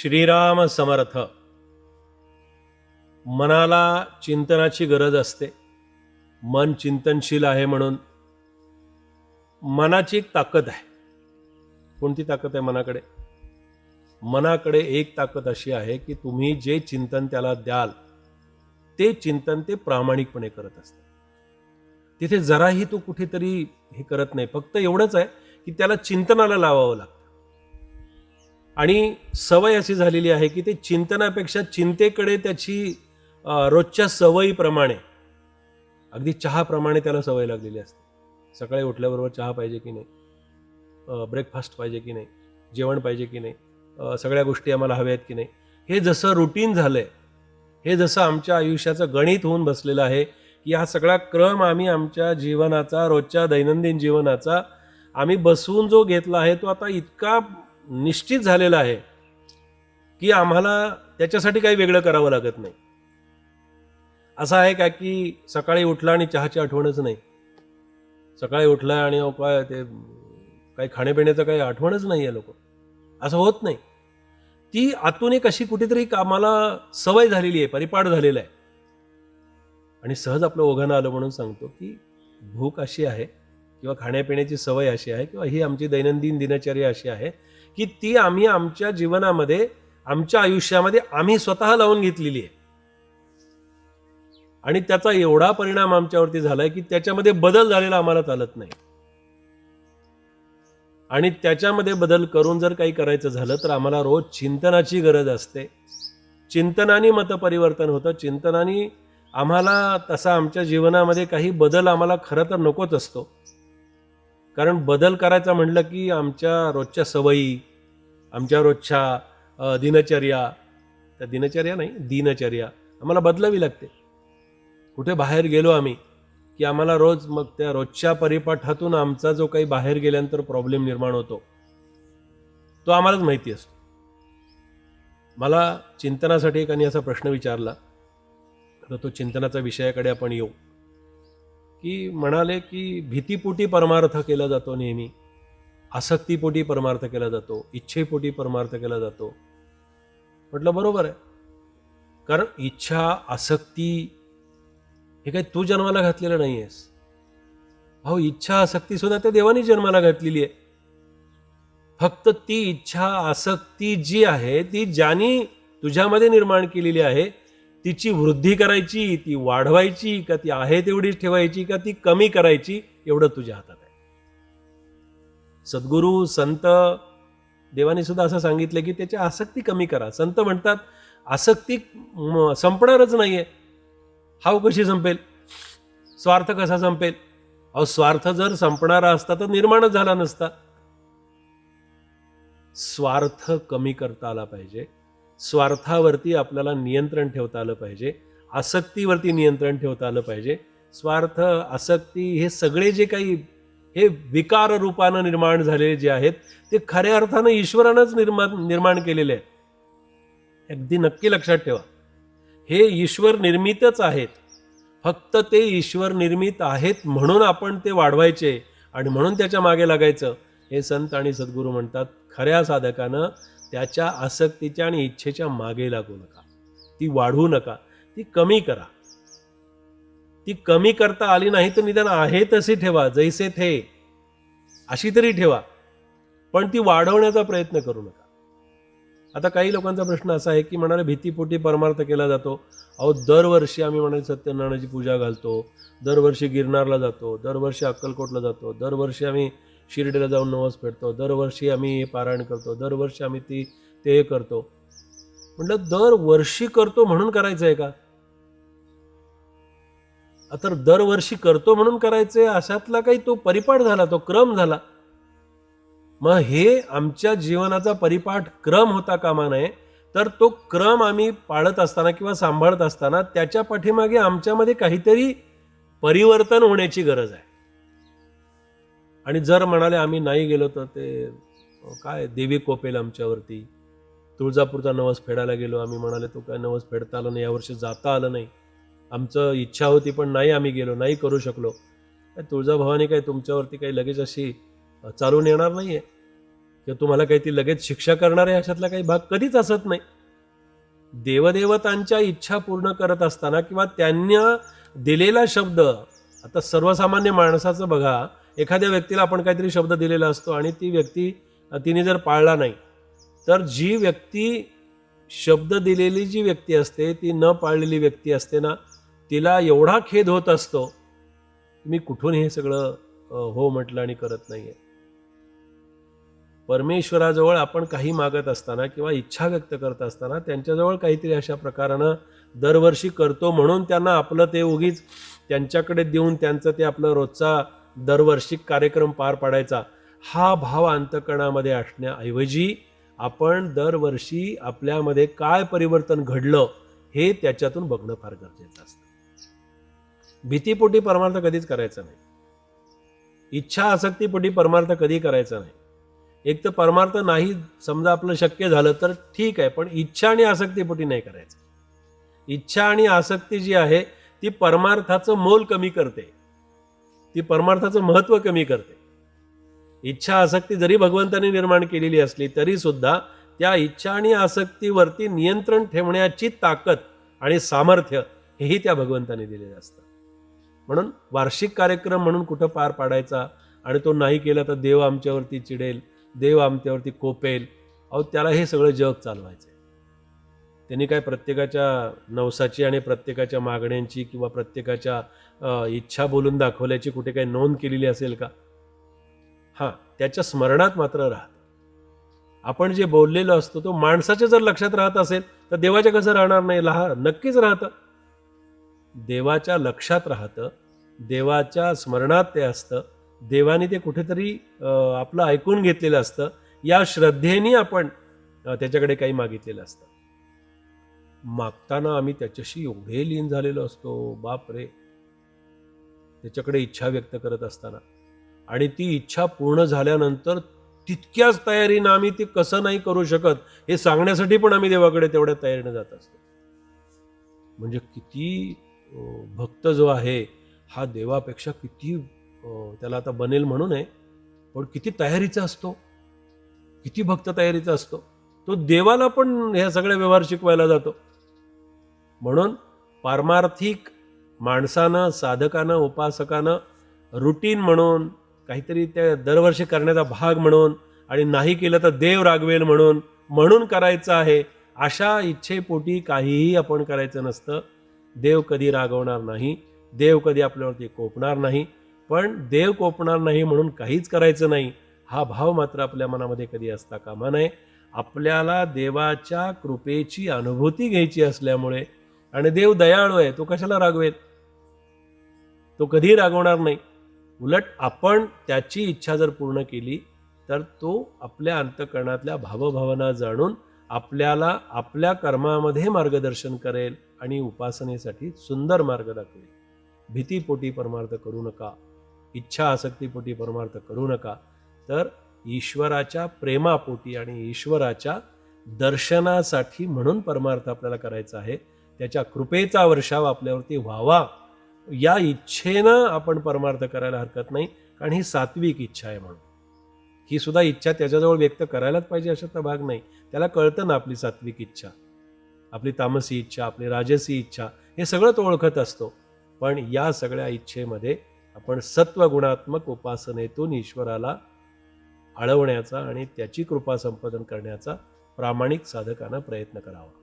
श्रीराम समर्थ. मनाला चिंतनाची गरज असते. मन चिंतनशील आहे म्हणून. मनाची एक ताकद आहे. कोणती ताकद आहे मनाकडे? मनाकडे एक ताकद अशी आहे की तुम्ही जे चिंतन त्याला द्याल ते चिंतन ते प्रामाणिकपणे करत असते. तिथे जराही तो कुठेतरी हे करत नाही. फक्त एवढंच आहे की त्याला चिंतनाला लावावं लागतं. आणि सवय अशी झालेली आहे की ते चिंतनापेक्षा चिंतेकडे त्याची रोजच्या सवयीप्रमाणे अगदी चहाप्रमाणे त्याला सवय लागलेली असते. सकाळी उठल्याबरोबर चहा पाहिजे की नाही? ब्रेकफास्ट पाहिजे की नाही? जेवण पाहिजे की नाही? सगळ्या गोष्टी आम्हाला हव्या आहेत की नाही? हे जसं रुटीन झालं आहे हे जसं आमच्या आयुष्याचं गणित होऊन बसलेलं आहे की हा सगळा क्रम आम्ही आमच्या जीवनाचा रोजच्या दैनंदिन जीवनाचा आम्ही बसवून जो घेतला आहे तो आता इतका निश्चित झालेलं आहे की आम्हाला त्याच्यासाठी काही वेगळं करावं लागत नाही. असं आहे का की सकाळी उठला आणि चहाची आठवणच नाही? सकाळी उठला आणि काय ते काही खाण्यापिण्याचं काही आठवणच नाही आहे लोक. असं होत नाही. ती आतून एक अशी कुठेतरी कामाला सवय झालेली आहे परिपाठ झालेला आहे. आणि सहज आपलं ओघानं आलं म्हणून सांगतो की भूक अशी आहे किंवा खाण्यापिण्याची सवय अशी आहे किंवा ही आमची दैनंदिन दिनचर्या अशी आहे की ती आम्ही आमच्या जीवनामध्ये आमच्या आयुष्यामध्ये आम्ही स्वतः लावून घेतलेली आहे. आणि त्याचा एवढा परिणाम आमच्यावरती झालाय की त्याच्यामध्ये बदल झालेला आम्हाला चालत नाही. आणि त्याच्यामध्ये बदल करून जर काही करायचं झालं तर आम्हाला रोज चिंतनाची गरज असते. चिंतनाने मतपरिवर्तन होतं. चिंतनाने आम्हाला तसा आमच्या जीवनामध्ये काही बदल आम्हाला खरं तर नकोच असतो. कारण बदल करायचा म्हटलं की आमच्या रोजच्या सवयी आमच्या रोजच्या दिनचर्या त्या दिनचर्या नाही दिनचर्या आम्हाला बदलावी लागते. कुठे बाहेर गेलो आम्ही की आम्हाला रोज मग त्या रोजच्या परिपाठातून आमचा जो काही बाहेर गेल्यानंतर प्रॉब्लेम निर्माण होतो तो आम्हालाच माहिती असतो. मला चिंतनासाठी एकाने असा प्रश्न विचारला तर तो चिंतनाचा विषयाकडे आपण येऊ. की म्हणाले की भीतीपोटी परमार्थ केला जातो नेहमी. आसक्तीपोटी परमार्थ केला जातो इच्छेपोटी परमार्थ केला जातो. म्हटलं बरोबर आहे. कारण इच्छा आसक्ती हे काही तू जन्माला घातलेलं नाही आहेस भाऊ इच्छा आसक्ती सुद्धा त्या देवानी जन्माला घातलेली आहे. फक्त ती इच्छा आसक्ती जी आहे ती ज्यानी तुझ्यामध्ये निर्माण केलेली आहे तिची वृद्धी करायची ती वाढवायची का ती आहे तेवढीच ठेवायची का ती कमी करायची एवढं तुझ्या हातात आहे. सद्गुरू संत देवाने सुद्धा असं सांगितलं की त्याची आसक्ती कमी करा. संत म्हणतात आसक्ती संपणारच नाहीये. हाव कशी संपेल. स्वार्थ कसा संपेल? अहो स्वार्थ जर संपणारा असता तर निर्माणच झाला नसता. स्वार्थ कमी करता आला पाहिजे. स्वार्थावरती आपल्याला नियंत्रण ठेवता आलं पाहिजे आसक्तीवरती नियंत्रण ठेवता आलं पाहिजे. स्वार्थ आसक्ती हे सगळे जे काही हे विकार रूपानं निर्माण झालेले जे आहेत ते खऱ्या अर्थानं ईश्वरानंच निर्माण निर्माण केलेले आहेत. अगदी नक्की लक्षात ठेवा. हे ईश्वर निर्मितच आहेत. फक्त ते ईश्वर निर्मित आहेत म्हणून आपण ते वाढवायचे आणि म्हणून त्याच्यामागे लागायचं. हे संत आणि सद्गुरू म्हणतात खऱ्या साधकानं त्याच्या आसक्तीच्या आणि इच्छेच्या मागे लागू नका. ती वाढवू नका. ती कमी करा. ती कमी करता आली नाही तर निदान आहे तशी ठेवा. जैसे थे. अशी तरी ठेवा. पण ती वाढवण्याचा प्रयत्न करू नका. आता काही लोकांचा प्रश्न असा आहे की म्हणाले भीतीपोटी परमार्थ केला जातो. अहो दरवर्षी आम्ही म्हणाले सत्यनारायणाची पूजा घालतो. दरवर्षी गिरनारला जातो. दरवर्षी अक्कलकोटला जातो. दरवर्षी आम्ही शिर्डीला जाऊन नवस फेडतो दरवर्षी आम्ही हे पारायण करतो. दरवर्षी आम्ही ती ते हे करतो. म्हटलं दरवर्षी करतो म्हणून करायचं आहे का? तर दरवर्षी करतो म्हणून करायचंय अशातला काही तो परिपाठ झाला तो क्रम झाला. मग हे आमच्या जीवनाचा परिपाठ क्रम होता कामा नये तर तो क्रम आम्ही पाळत असताना किंवा सांभाळत असताना त्याच्या पाठीमागे आमच्यामध्ये काहीतरी परिवर्तन होण्याची गरज आहे. आणि जर म्हणाले आम्ही नाही गेलो तर ते काय देवी कोपेल आमच्यावरती. तुळजापूरचा नवस फेडायला गेलो आम्ही म्हणाले तो काय नवस फेडता आलं नाही यावर्षी जाता आलं नाही. आमचं इच्छा होती पण नाही आम्ही गेलो नाही करू शकलो. काय तुळजाभवानी काय तुमच्यावरती काही लगेच अशी चालून येणार नाही आहे किंवा तुम्हाला काही ती लगेच शिक्षा करणार आहे अशातला काही भाग कधीच असत नाही? देवदेवतांच्या इच्छा पूर्ण करत असताना किंवा त्यांना दिलेला शब्द आता सर्वसामान्य माणसाचं बघा एखाद्या व्यक्तीला आपण काहीतरी शब्द दिलेला असतो आणि ती व्यक्ती तिने जर पाळला नाही तर जी व्यक्ती शब्द दिलेली जी व्यक्ती असते ती न पाळलेली व्यक्ती असते ना तिला एवढा खेद होत असतो मी कुठून हे सगळं हो म्हटलं आणि करत नाही आहे परमेश्वराजवळ आपण काही मागत असताना किंवा इच्छा व्यक्त करत असताना त्यांच्याजवळ काहीतरी अशा प्रकारानं दरवर्षी करतो म्हणून त्यांना आपलं ते उगीच त्यांच्याकडे देऊन त्यांचं ते आपलं रोजचा दरवर्षी कार्यक्रम पार पाडायचा हा भाव अंतकणामध्ये असण्याऐवजी आपण दरवर्षी आपल्यामध्ये काय परिवर्तन घडलं हे त्याच्यातून बघणं फार गरजेचं असतं. भीतीपोटी परमार्थ कधीच करायचा नाही. इच्छा आसक्तीपोटी परमार्थ कधी करायचा नाही. एक तर परमार्थ नाही समजा आपलं शक्य झालं तर ठीक आहे पण इच्छा आणि आसक्तीपोटी नाही करायचं. इच्छा आणि आसक्ती जी आहे ती परमार्थाचं मोल कमी करते. ती परमार्थाचं महत्त्व कमी करते. इच्छा आसक्ती जरी भगवंताने निर्माण केलेली असली तरी सुद्धा त्या इच्छा आणि आसक्तीवरती नियंत्रण ठेवण्याची ताकद आणि सामर्थ्य हेही त्या भगवंताने दिलेलं असतं म्हणून वार्षिक कार्यक्रम म्हणून कुठं पार पाडायचा आणि तो नाही केला तर देव आमच्यावरती चिडेल देव आमच्यावरती कोपेल. अहो त्याला हे सगळं जग चालवायचं आहे त्यांनी काय प्रत्येकाच्या नवसाची आणि प्रत्येकाच्या मागण्यांची किंवा प्रत्येकाच्या इच्छा बोलून दाखवल्याची कुठे काही नोंद केलेली असेल का? हां त्याच्या स्मरणात मात्र राहत. आपण जे बोललेलो असतो तो माणसाच्या जर लक्षात राहत असेल तर देवाच्या कसं राहणार नाही? लहा नक्कीच राहतं. देवाच्या लक्षात राहतं देवाच्या स्मरणात ते असतं देवाने ते कुठेतरी आपलं ऐकून घेतलेलं असतं या श्रद्धेने आपण त्याच्याकडे काही मागितलेलं असतं. मागताना आम्ही त्याच्याशी एवढे लीन झालेलो असतो. बाप रे त्याच्याकडे इच्छा व्यक्त करत असताना. आणि ती इच्छा पूर्ण झाल्यानंतर तितक्याच तयारीनं आम्ही ती कसं नाही करू शकत हे सांगण्यासाठी पण आम्ही देवाकडे तेवढ्या तयारीनं जात असतो. म्हणजे किती भक्त जो आहे हा देवापेक्षा किती त्याला आता बनेल म्हणून आहे पण किती तयारीचा असतो. किती भक्त तयारीचा असतो. तो देवाला पण ह्या सगळे व्यवहार शिकवायला जातो. म्हणून पारमार्थिक माणसानं साधकानं उपासकानं रुटीन म्हणून काहीतरी त्या दरवर्षी करण्याचा भाग म्हणून आणि नाही केलं तर देव रागवेल म्हणून म्हणून करायचं आहे अशा इच्छेपोटी काहीही आपण करायचं नसतं. देव कधी रागवणार नाही देव कधी आपल्यावरती कोपणार नाही पण देव कोपणार नाही म्हणून काहीच करायचं नाही हा भाव मात्र आपल्या मनामध्ये कधी असता कामा नये. आपल्याला देवाच्या कृपेची अनुभूती घ्यायची असल्यामुळे आणि देव दयाळू आहे तो कशाला रागवेल? तो कधी रागवणार नाही. उलट आपण त्याची इच्छा जर पूर्ण केली तर तो आपल्या अंतकरणातल्या भावभावना जाणून आपल्याला आपल्या कर्मामध्ये मार्गदर्शन करेल आणि उपासनेसाठी सुंदर मार्ग दाखवेल. भीतीपोटी परमार्थ करू नका. इच्छा आसक्तीपोटी परमार्थ करू नका. तर ईश्वराच्या प्रेमापोटी आणि ईश्वराच्या दर्शनासाठी म्हणून परमार्थ आपल्याला करायचा आहे. त्याच्या कृपेचा वर्षाव आपल्यावरती व्हावा. या इच्छेनं आपण परमार्थ करायला हरकत नाही. कारण ही सात्विक इच्छा आहे म्हणून. ही सुद्धा इच्छा त्याच्याजवळ व्यक्त करायलाच पाहिजे अशातला भाग नाही. त्याला कळतं ना आपली सात्विक इच्छा. आपली तामसी इच्छा आपली राजसी इच्छा हे सगळं तो ओळखत असतो. पण या सगळ्या इच्छेमध्ये आपण सत्वगुणात्मक उपासनेतून ईश्वराला आळवण्याचा आणि त्याची कृपा संपादन करण्याचा प्रामाणिक साधकांना प्रयत्न करावा.